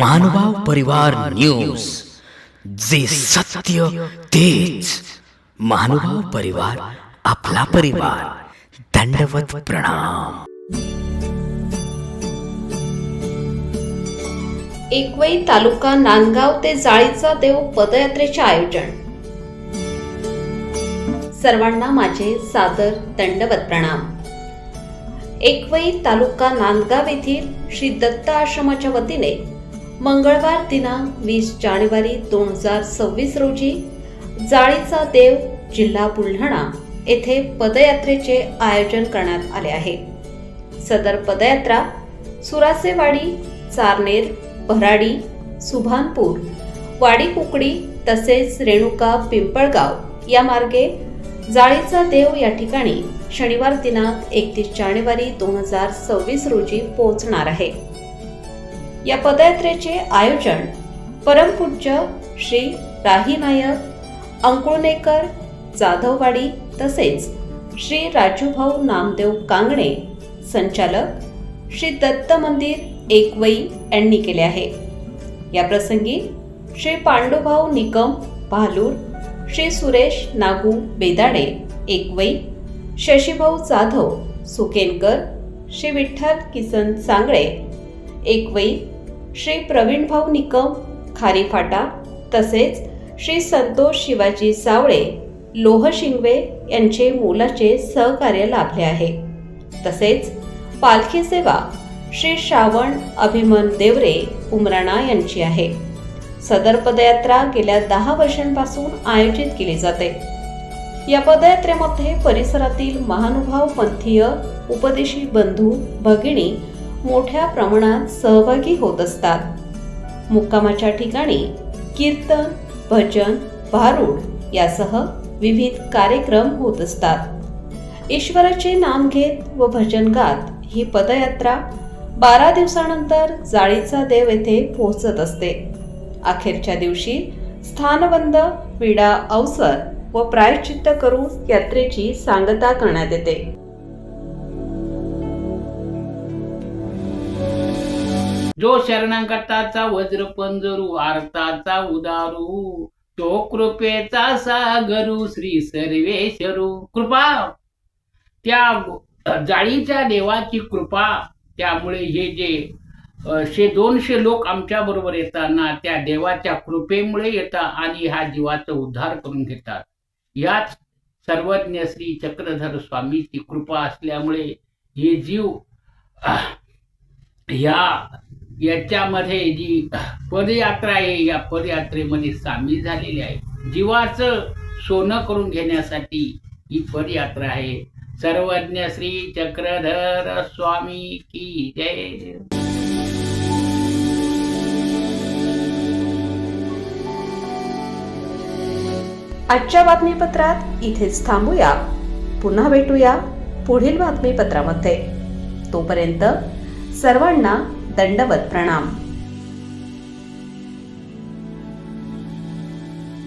महानुभाव परिवार न्यूज जे सत्य तेच. महानुभाव परिवार आपला परिवार. दंडवत प्रणाम. एकवई तालुका नांदगाव ते जाळीचा देव पदयात्रेचे आयोजन. सर्वांना माझे सादर दंडवत प्रणाम. एकवई तालुका नांदगाव येथील श्री दत्त आश्रमाच्या वतीने मंगळवार दिनांक वीस जानेवारी दोन हजार सव्वीस रोजी जाळीचा देव जिल्हा बुलढाणा येथे पदयात्रेचे आयोजन करण्यात आले आहे. सदर पदयात्रा सुरासेवाडी चारनेर भराडी सुभानपूर वाडी कुकडी तसेच रेणुका पिंपळगाव या मार्गे जाळीचा देव या ठिकाणी शनिवार दिनांक एकतीस जानेवारी दोन हजार सव्वीस रोजी पोहोचणार आहे. या पदयात्रेचे आयोजन परमपूज्य श्री राही नायक अंकुळनेकर जाधववाडी तसेच श्री राजूभाऊ नामदेव कांगणे संचालक श्री दत्त मंदिर एकवई यांनी केले आहे. या प्रसंगी श्री पांडुभाऊ निकम भालूर श्री सुरेश नागू बेदाडे एकवई शशीभाऊ जाधव सुकेनकर श्री विठ्ठल किसन सांगळे एकवई श्री प्रवीणभाऊ निकम खारीफाटा तसेच श्री संतोष शिवाजी सावळे लोहशिंगवे यांचे मोलाचे सहकार्य लाभले आहे. तसेच पालखी सेवा श्री श्रावण अभिमन देवरे उमराणा यांची आहे. सदर पदयात्रा गेल्या दहा वर्षांपासून आयोजित केली जाते. या पदयात्रेमध्ये परिसरातील महानुभाव पंथीय उपदेशी बंधू भगिनी मोठ्या प्रमाणात सहभागी होत असतात. मुक्कामाच्या ठिकाणी कीर्तन भजन भारूड यासह विविध कार्यक्रम होत असतात. ईश्वराचे नाम घेत व भजन गात ही पदयात्रा बारा दिवसानंतर जाळीचा देव येथे पोहोचत असते. अखेरच्या दिवशी स्थानबंद विडा अवसर व प्रायश्चित्त करून यात्रेची सांगता करण्यात येते. जो शरणागताचा वज्र पंजरू आरताचा उदारू तो कृपेचा सागरू श्री सर्वेश्वरू. कृपा! त्या जाळीच्या देवाची कृपा त्यामुळे हे जे शे दोनशे लोक आमच्या बरोबर येताना त्या देवाच्या कृपेमुळे येतात आणि ह्या जीवाचा उद्धार करून घेतात. याच सर्वज्ञ श्री चक्रधर स्वामीची कृपा असल्यामुळे हे जीव या याच्यामध्ये जी पदयात्रा आहे या पदयात्रेमध्ये सामील झालेली आहे. जीवाचं सोनं करून घेण्यासाठी ही पदयात्रा आहे. सर्वज्ञ श्री चक्रधर स्वामी की जय. आजच्या बातमीपत्रात इथेच थांबूया. पुन्हा भेटूया पुढील बातमीपत्रामध्ये. तोपर्यंत सर्वांना दंडवत प्रणाम